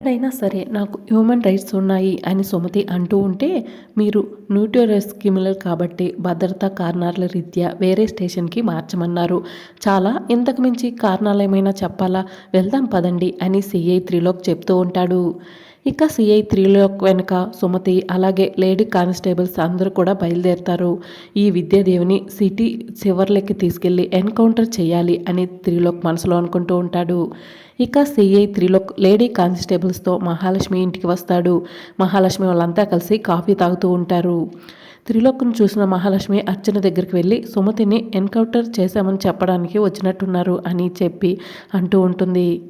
ఎక్కడైనా సరే నాకు హ్యూమన్ రైట్స్ ఉన్నాయి అని సుమతి అంటూ ఉంటే మీరు న్యూటోరియస్ క్రిమినల్ కాబట్టి భద్రతా కారణాల రీత్యా వేరే స్టేషన్కి మార్చమన్నారు. చాలా ఇంతకు మించి కారణాలు ఏమైనా చెప్పాలా? వెళ్దాం పదండి అని సిఐ త్రిలోక్ చెప్తూ ఉంటాడు. ఇక సిఐ త్రీలోక్ వెనుక సుమతి అలాగే లేడీ కానిస్టేబుల్స్ అందరూ కూడా బయలుదేరుతారు. ఈ విద్యాదేవిని సిటీ చివర్లకి తీసుకెళ్ళి ఎన్కౌంటర్ చేయాలి అని త్రీలోక్ మనసులో అనుకుంటూ ఉంటాడు. ఇక సిఐ త్రీలోక్ లేడీ కానిస్టేబుల్స్తో మహాలక్ష్మి ఇంటికి వస్తాడు. మహాలక్ష్మి వాళ్ళంతా కలిసి కాఫీ తాగుతూ ఉంటారు. త్రిలోక్ను చూసిన మహాలక్ష్మి అర్చన దగ్గరికి వెళ్ళి సుమతిని ఎన్కౌంటర్ చేశామని చెప్పడానికి వచ్చినట్టున్నారు అని చెప్పి అంటూ ఉంటుంది.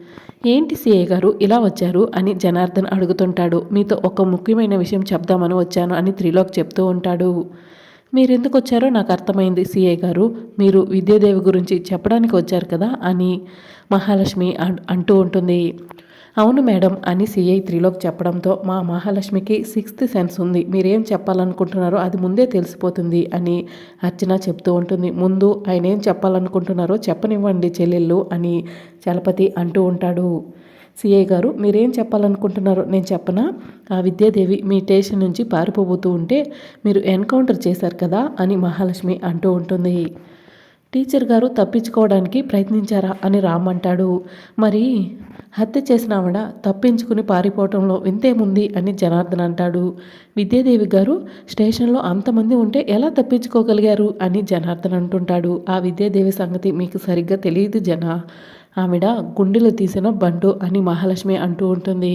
ఏంటి సిఏ గారు ఇలా వచ్చారు? అని జనార్దన్ అడుగుతుంటాడు. మీతో ఒక ముఖ్యమైన విషయం చెప్దామని వచ్చాను అని త్రిలోక్ చెప్తూ ఉంటాడు. మీరెందుకు వచ్చారో నాకు అర్థమైంది సిఏ గారు. మీరు విద్యాదేవి గురించి చెప్పడానికి వచ్చారు కదా అని మహాలక్ష్మి అంటూ ఉంటుంది. అవును మేడం అని సిఐ త్రీలోకి చెప్పడంతో మా మహాలక్ష్మికి సిక్స్త్ సెన్స్ ఉంది. మీరేం చెప్పాలనుకుంటున్నారో అది ముందే తెలిసిపోతుంది అని అర్చన చెప్తూ ఉంటుంది. ముందు ఆయన ఏం చెప్పాలనుకుంటున్నారో చెప్పనివ్వండి చెల్లెళ్ళు అని చలపతి అంటూ ఉంటాడు. సిఐ గారు మీరేం చెప్పాలనుకుంటున్నారో నేను చెప్పనా? ఆ విద్యాదేవి మీ స్టేషన్ నుంచి పారిపోబోతూ ఉంటే మీరు ఎన్కౌంటర్ చేశారు కదా అని మహాలక్ష్మి అంటూ ఉంటుంది. టీచర్ గారు తప్పించుకోవడానికి ప్రయత్నించారా అని రామ్ అంటాడు. మరి హత్య చేసిన ఆవిడ తప్పించుకుని పారిపోవటంలో వింతేముంది అని జనార్దన్ అంటాడు. విద్యాదేవి గారు స్టేషన్లో అంతమంది ఉంటే ఎలా తప్పించుకోగలిగారు అని జనార్దన్ అంటుంటాడు. ఆ విద్యాదేవి సంగతి మీకు సరిగ్గా తెలియదు జన. ఆవిడ గుండెలు తీసిన బంటు అని మహాలక్ష్మి అంటూ ఉంటుంది.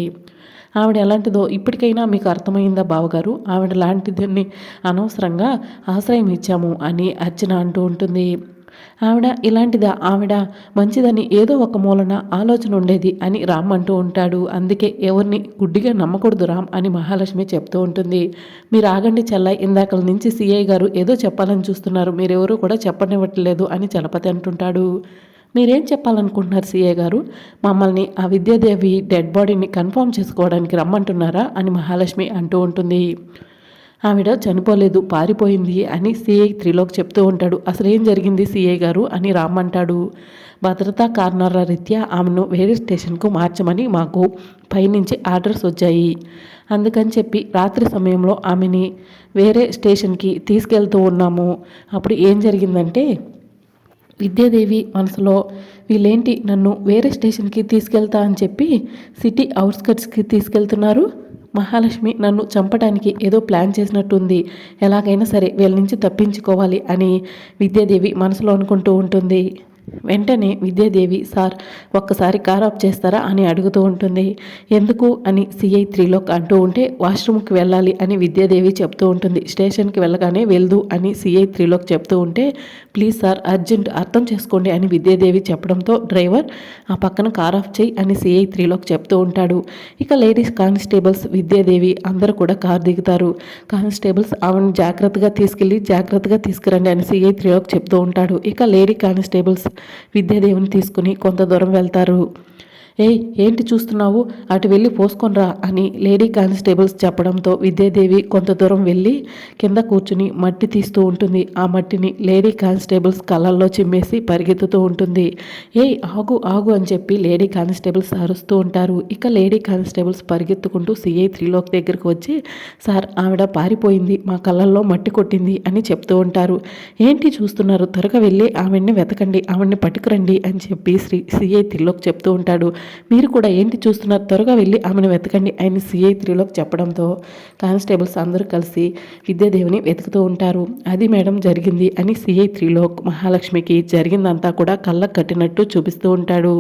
ఆవిడ ఎలాంటిదో ఇప్పటికైనా మీకు అర్థమైందా బావగారు? ఆవిడ లాంటిదని అనవసరంగా ఆశ్రయం ఇచ్చాము అని అర్చన అంటూ ఉంటుంది. ఆవిడ ఇలాంటిదా? ఆవిడ మంచిదని ఏదో ఒక మూలన ఆలోచన ఉండేది అని రామ్ అంటూ ఉంటాడు. అందుకే ఎవరిని గుడ్డిగా నమ్మకూడదు రామ్ అని మహాలక్ష్మి చెప్తూ ఉంటుంది. మీరు ఆగండి చెల్లై ఇందాకల నుంచి సిఐ గారు ఏదో చెప్పాలని చూస్తున్నారు. మీరెవరూ కూడా చెప్పనివ్వట్లేదు అని చలపతి అంటుంటాడు. మీరేం చెప్పాలనుకుంటున్నారు సిఏ గారు? మమ్మల్ని ఆ విద్యాదేవి డెడ్ బాడీని కన్ఫర్మ్ చేసుకోవడానికి రమ్మంటున్నారా అని మహాలక్ష్మి అంటూ ఉంటుంది. ఆవిడ చనిపోలేదు పారిపోయింది అని సిఐ త్రిలోక్ చెప్తూ ఉంటాడు. అసలు ఏం జరిగింది సిఐ గారు అని రామ్మంటాడు భద్రతా కారణాల రీత్యా ఆమెను వేరే స్టేషన్కు మార్చమని మాకు పైనుంచి ఆర్డర్స్ వచ్చాయి. అందుకని చెప్పి రాత్రి సమయంలో ఆమెని వేరే స్టేషన్కి తీసుకెళ్తూ ఉన్నాము. అప్పుడు ఏం జరిగిందంటే విద్యాదేవి మనసులో వీళ్ళేంటి నన్ను వేరే స్టేషన్కి తీసుకెళ్తా అని చెప్పి సిటీ అవుట్స్కట్స్కి తీసుకెళ్తున్నారు? మహాలక్ష్మి నన్ను చంపడానికి ఏదో ప్లాన్ చేసినట్టుంది. ఎలాగైనా సరే వీళ్ళ నుంచి తప్పించుకోవాలి అని విద్యాదేవి మనసులో అనుకుంటూ ఉంటుంది. వెంటనే విద్యాదేవి సార్ ఒక్కసారి కార్ ఆఫ్ చేస్తారా? అని అడుగుతూ ఉంటుంది. ఎందుకు? అని సిఐ త్రీలోక్ అంటూ ఉంటే వాష్రూమ్కి వెళ్ళాలి అని విద్యాదేవి చెప్తూ ఉంటుంది. స్టేషన్కి వెళ్ళగానే వెళ్దు అని సిఐ త్రీలోక్ చెప్తూ ఉంటే ప్లీజ్ సార్ అర్జెంట్ అర్థం చేసుకోండి అని విద్యాదేవి చెప్పడంతో డ్రైవర్ ఆ పక్కన కార్ ఆఫ్ చేయి అని సిఐ త్రీలోకి చెప్తూ ఉంటాడు. ఇక లేడీస్ కానిస్టేబుల్స్ విద్యాదేవి అందరూ కూడా కార్ దిగుతారు. కానిస్టేబుల్స్ ఆమెను జాగ్రత్తగా తీసుకెళ్ళి జాగ్రత్తగా తీసుకురండి అని సిఐ త్రీలోకి చెప్తూ ఉంటాడు. ఇక లేడీ కానిస్టేబుల్స్ విద్యాదేవిని తీసుకుని కొంత దూరం వెళ్తారు. ఏయ్ ఏంటి చూస్తున్నావు? అటు వెళ్ళి పోసుకొనరా అని లేడీ కానిస్టేబుల్స్ చెప్పడంతో విద్యాదేవి కొంత దూరం వెళ్ళి కింద కూర్చుని మట్టి తీస్తూ ఉంటుంది. ఆ మట్టిని లేడీ కానిస్టేబుల్స్ కళ్ళల్లో చిమ్మేసి పరిగెత్తుతూ ఉంటుంది. ఏయ్ ఆగు ఆగు అని చెప్పి లేడీ కానిస్టేబుల్స్ అరుస్తూ ఉంటారు. ఇక లేడీ కానిస్టేబుల్స్ పరిగెత్తుకుంటూ సిఐ త్రీలోక్ దగ్గరకు వచ్చి సార్ ఆవిడ పారిపోయింది. మా కళ్ళల్లో మట్టి కొట్టింది అని చెప్తూ ఉంటారు. ఏంటి చూస్తున్నారు? త్వరగా వెళ్ళి ఆవిడ్ని వెతకండి ఆవిడ్ని పట్టుకురండి అని చెప్పి శ్రీ సిఐ త్రీలోక్ చెప్తూ ఉంటాడు. మీరు కూడా ఏంటి చూస్తున్నారు త్వరగా వెళ్ళి ఆమెను వెతకండి ఆయన సిఐ త్రీలోకి చెప్పడంతో కానిస్టేబుల్స్ అందరూ కలిసి విద్యాదేవిని వెతుకుతూ ఉంటారు. అది మేడం జరిగింది అని సిఐ త్రీలోక్ మహాలక్ష్మికి జరిగిందంతా కూడా కళ్ళకు కట్టినట్టు చూపిస్తూ ఉంటాడు.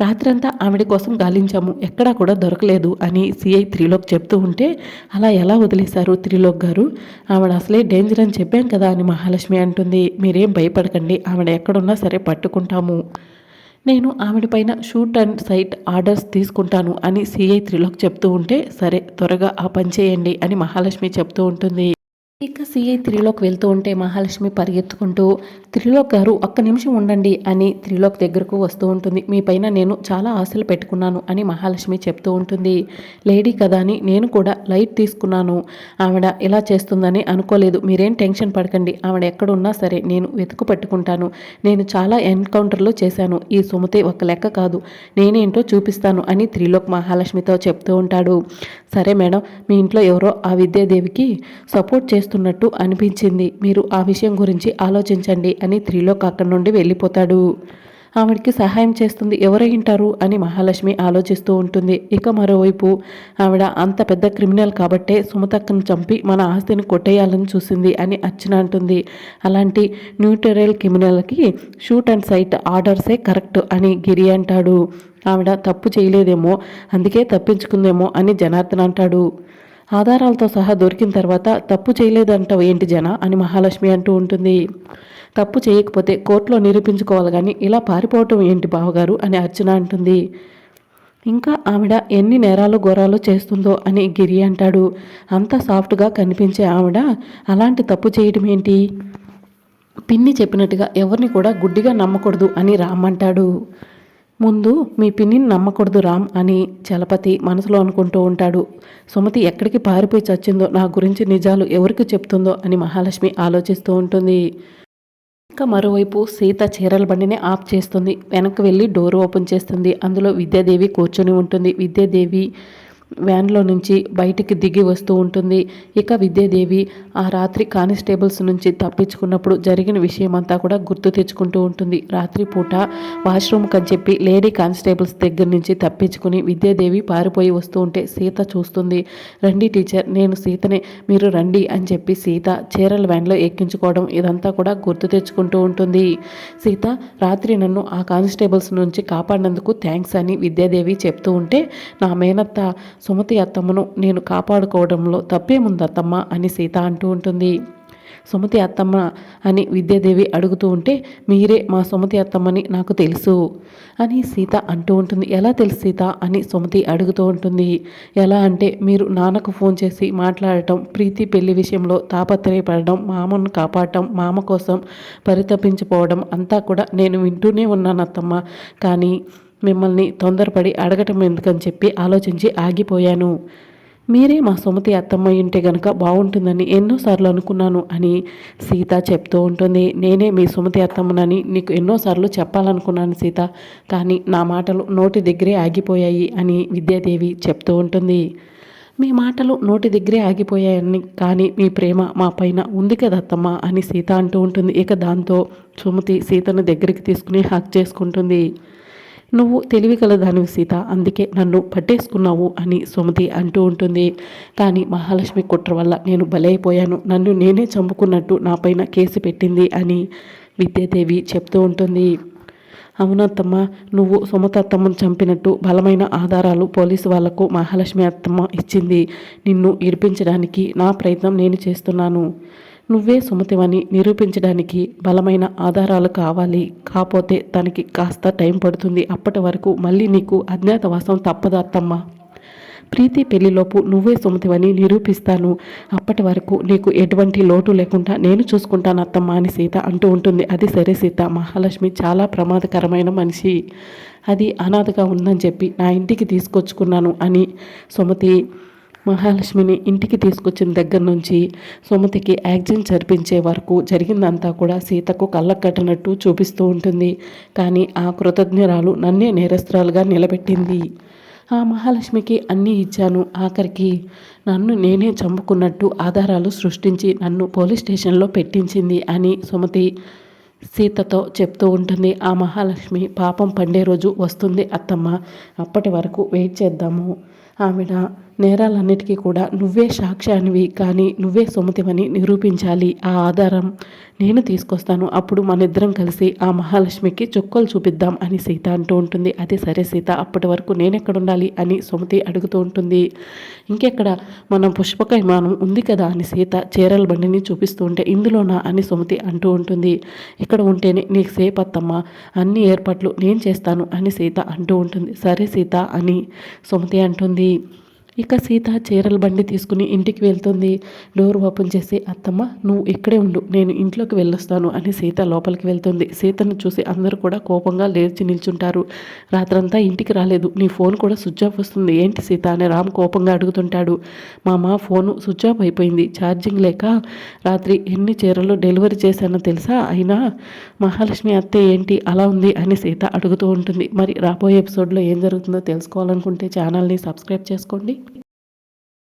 రాత్రంతా ఆవిడ కోసం గాలించాము ఎక్కడా కూడా దొరకలేదు అని సిఐ త్రిలోక్ చెప్తూ ఉంటే అలా ఎలా వదిలేశారు త్రిలోక్ గారు? ఆవిడ అసలే డేంజర్ అని చెప్పాం కదా అని మహాలక్ష్మి అంటుంది. మీరేం భయపడకండి ఆవిడ ఎక్కడున్నా సరే పట్టుకుంటాము. నేను ఆవిడపైన షూట్ అండ్ సైట్ ఆర్డర్స్ తీసుకుంటాను అని సిఐ త్రిలోక్ చెప్తూ ఉంటే సరే త్వరగా ఆ పని చేయండి అని మహాలక్ష్మి చెప్తూ ఉంటుంది. ఇక సిఐ త్రిలోక్ వెళ్తూ ఉంటే మహాలక్ష్మి పరిగెత్తుకుంటూ త్రిలోక్ గారు ఒక్క నిమిషం ఉండండి అని త్రిలోక్ దగ్గరకు వస్తూ ఉంటుంది. మీ పైన నేను చాలా ఆశలు పెట్టుకున్నాను అని మహాలక్ష్మి చెప్తూ ఉంటుంది. లేడీ కదా అని నేను కూడా లైట్ తీసుకున్నాను. ఆవిడ ఇలా చేస్తుందని అనుకోలేదు. మీరేం టెన్షన్ పడకండి. ఆవిడ ఎక్కడున్నా సరే నేను వెతుకు పట్టుకుంటాను. నేను చాలా ఎన్కౌంటర్లు చేశాను. ఈ సుమతే ఒక లెక్క కాదు. నేనేంటో చూపిస్తాను అని త్రిలోక్ మహాలక్ష్మితో చెప్తూ ఉంటాడు. సరే మేడం మీ ఇంట్లో ఎవరో ఆ విద్యాదేవికి సపోర్ట్ చేస్తూ చేస్తున్నట్టు అనిపించింది. మీరు ఆ విషయం గురించి ఆలోచించండి అని త్రిలోక్ అక్కడి నుండి వెళ్ళిపోతాడు. ఆవిడకి సహాయం చేస్తుంది ఎవరైంటారు అని మహాలక్ష్మి ఆలోచిస్తూ ఉంటుంది. ఇక మరోవైపు ఆవిడ అంత పెద్ద క్రిమినల్ కాబట్టే సుమతక్కను చంపి మన ఆస్తిని కొట్టేయాలని చూసింది అని అర్చన అంటుంది. అలాంటి న్యూటరల్ క్రిమినల్కి షూట్ అండ్ సైట్ ఆర్డర్సే కరెక్ట్ అని గిరి అంటాడు. ఆవిడ తప్పు చేయలేదేమో అందుకే తప్పించుకుందేమో అని జనార్దన్ అంటాడు. ఆధారాలతో సహా దొరికిన తర్వాత తప్పు చేయలేదంటావు ఏంటి జన అని మహాలక్ష్మి అంటూ ఉంటుంది. తప్పు చేయకపోతే కోర్టులో నిరూపించుకోవాలి కానీ ఇలా పారిపోవటం ఏంటి బావగారు అని అర్చన అంటుంది. ఇంకా ఆవిడ ఎన్ని నేరాలు ఘోరాలు చేస్తుందో అని గిరి అంటాడు. అంత సాఫ్ట్గా కనిపించే ఆవిడ అలాంటి తప్పు చేయడం ఏంటి? పిన్ని చెప్పినట్టుగా ఎవరిని కూడా గుడ్డిగా నమ్మకూడదు అని రామ్మంటాడు ముందు మీ పిన్నిని నమ్మకూడదు రామ్ అని చలపతి మనసులో అనుకుంటూ ఉంటాడు. సుమతి ఎక్కడికి పారిపోయి చచ్చిందో నా గురించి నిజాలు ఎవరికి చెప్తుందో అని మహాలక్ష్మి ఆలోచిస్తూ ఉంటుంది. ఇంకా మరోవైపు సీత చీరల బండిని ఆఫ్ చేస్తుంది. వెనక్కి వెళ్ళి డోర్ ఓపెన్ చేస్తుంది. అందులో విద్యాదేవి కూర్చొని ఉంటుంది. విద్యాదేవి వ్యాన్లో నుంచి బయటికి దిగి వస్తూ ఉంటుంది. ఇక విద్యాదేవి ఆ రాత్రి కానిస్టేబుల్స్ నుంచి తప్పించుకున్నప్పుడు జరిగిన విషయం అంతా కూడా గుర్తు తెచ్చుకుంటూ ఉంటుంది. రాత్రి పూట అని చెప్పి లేడీ కానిస్టేబుల్స్ దగ్గర నుంచి తప్పించుకుని విద్యాదేవి పారిపోయి వస్తూ ఉంటే సీత చూస్తుంది. రండి టీచర్ నేను సీతనే మీరు రండి అని చెప్పి సీత చీరల వ్యాన్లో ఎక్కించుకోవడం ఇదంతా కూడా గుర్తు తెచ్చుకుంటూ ఉంటుంది. సీత రాత్రి నన్ను ఆ కానిస్టేబుల్స్ నుంచి కాపాడినందుకు థ్యాంక్స్ అని విద్యాదేవి చెప్తూ ఉంటే నా మేనత్త సుమతి అత్తమ్మను నేను కాపాడుకోవడంలో తప్పేముందత్తమ్మ అని సీత అంటూ ఉంటుంది. సుమతి అత్తమ్మ అని విద్యాదేవి అడుగుతూ ఉంటే మీరే మా సుమతి అత్తమ్మని నాకు తెలుసు అని సీత అంటూ ఉంటుంది. ఎలా తెలుసు సీత అని సుమతి అడుగుతూ ఉంటుంది. ఎలా అంటే మీరు నాన్నకు ఫోన్ చేసి మాట్లాడటం ప్రీతి పెళ్ళి విషయంలో తాపత్రయపడడం మామను కాపాడటం మామ కోసం పరితపించిపోవడం అంతా కూడా నేను వింటూనే ఉన్నాను అత్తమ్మ. కానీ మిమ్మల్ని తొందరపడి అడగటం ఎందుకని చెప్పి ఆలోచించి ఆగిపోయాను. మీరే మా సుమతి అత్తమ్మ ఉంటే గనక బాగుంటుందని ఎన్నోసార్లు అనుకున్నాను అని సీత చెప్తూ ఉంటుంది. నేనే మీ సుమతి అత్తమ్మనని నీకు ఎన్నోసార్లు చెప్పాలనుకున్నాను సీత కానీ నా మాటలు నోటి దగ్గరే ఆగిపోయాయి అని విద్యాదేవి చెప్తూ ఉంటుంది. మీ మాటలు నోటి దగ్గరే ఆగిపోయాయని కానీ మీ ప్రేమ మా పైన ఉంది కదత్తమ్మ అని సీత అంటూ ఉంటుంది. ఇక దాంతో సుమతి సీతను దగ్గరికి తీసుకుని హక్ చేసుకుంటుంది. నువ్వు తెలివి దానివి సీత. అందుకే నన్ను పట్టేసుకున్నావు అని సుమతి అంటూ ఉంటుంది. కానీ మహాలక్ష్మి కుట్ర వల్ల నేను బలైపోయాను. నన్ను నేనే చంపుకున్నట్టు నా పైన కేసు పెట్టింది అని విద్యాదేవి చెప్తూ ఉంటుంది. అవునత్తమ్మ నువ్వు సుమత అత్తమ్మను చంపినట్టు బలమైన ఆధారాలు పోలీసు వాళ్ళకు మహాలక్ష్మి అత్తమ్మ ఇచ్చింది. నిన్ను ఇరిపించడానికి నా ప్రయత్నం నేను చేస్తున్నాను. నువ్వే సుమతివని నిరూపించడానికి బలమైన ఆధారాలు కావాలి. కాకపోతే తనకి కాస్త టైం పడుతుంది. అప్పటి వరకు మళ్ళీ నీకు అజ్ఞాతవాసం తప్పదు అత్తమ్మ. ప్రీతి పెళ్ళిలోపు నువ్వే సుమతివని నిరూపిస్తాను. అప్పటి వరకు నీకు ఎటువంటి లోటు లేకుండా నేను చూసుకుంటాను అత్తమ్మ అని సీత అంటూ ఉంటుంది. అది సరే సీత మహాలక్ష్మి చాలా ప్రమాదకరమైన మనిషి. అది అనాథగా ఉందని చెప్పి నా ఇంటికి తీసుకొచ్చుకున్నాను అని సుమతి మహాలక్ష్మిని ఇంటికి తీసుకొచ్చిన దగ్గర నుంచి సుమతికి యాక్సిడెంట్ జరిపించే వరకు జరిగిందంతా కూడా సీతకు కళ్ళకట్టినట్టు చూపిస్తూ ఉంటుంది. కానీ ఆ కృతజ్ఞరాలు నన్నే నేరస్త్రాలుగా నిలబెట్టింది. ఆ మహాలక్ష్మికి అన్నీ ఇచ్చాను. ఆఖరికి నన్ను నేనే చంపుకున్నట్టు ఆధారాలు సృష్టించి నన్ను పోలీస్ స్టేషన్లో పెట్టించింది అని సుమతి సీతతో చెప్తూ ఉంటుంది. ఆ మహాలక్ష్మి పాపం పండే రోజు వస్తుంది అత్తమ్మ. అప్పటి వరకు వెయిట్ చేద్దాము. ఆవిడ నేరాలన్నిటికీ కూడా నువ్వే సాక్ష్యానివి కానీ నువ్వే సుమతివని నిరూపించాలి. ఆ ఆధారం నేను తీసుకొస్తాను. అప్పుడు మన ఇద్దరం కలిసి ఆ మహాలక్ష్మికి చుక్కలు చూపిద్దాం అని సీత అంటూ ఉంటుంది. అదే సరే సీత అప్పటి వరకు నేను ఉండాలి అని సుమతి అడుగుతూ ఉంటుంది. ఇంకెక్కడ? మన పుష్పక విమానం ఉంది కదా అని సీత చీరల బండిని చూపిస్తూ ఉంటే ఇందులోనా అని సుమతి అంటూ ఉంటుంది. ఇక్కడ ఉంటేనే నీకు సేపు అత్తమ్మ. అన్ని ఏర్పాట్లు నేను చేస్తాను అని సీత అంటూ ఉంటుంది. సరే సీత అని సుమతి అంటుంది. ఇక సీత చీరల బండి తీసుకుని ఇంటికి వెళ్తుంది. డోర్ ఓపెన్ చేసి అత్తమ్మ నువ్వు ఇక్కడే ఉండు నేను ఇంట్లోకి వెళ్ళొస్తాను అని సీత లోపలికి వెళ్తుంది. సీతను చూసి అందరూ కూడా కోపంగా లేచి నిల్చుంటారు. రాత్రంతా ఇంటికి రాలేదు. నీ ఫోన్ కూడా స్విచ్ ఆఫ్ వస్తుంది. ఏంటి సీత? అని రామ్ కోపంగా అడుగుతుంటాడు. మా ఫోను స్విచ్ ఆఫ్ అయిపోయింది. ఛార్జింగ్ లేక రాత్రి ఎన్ని చీరలు డెలివరీ చేశానో తెలుసా? అయినా మహాలక్ష్మి అత్తే ఏంటి? అలా ఉంది అని సీత అడుగుతూ ఉంటుంది. మరి రాబోయే ఎపిసోడ్లో ఏం జరుగుతుందో తెలుసుకోవాలనుకుంటే ఛానల్ని సబ్స్క్రైబ్ చేసుకోండి.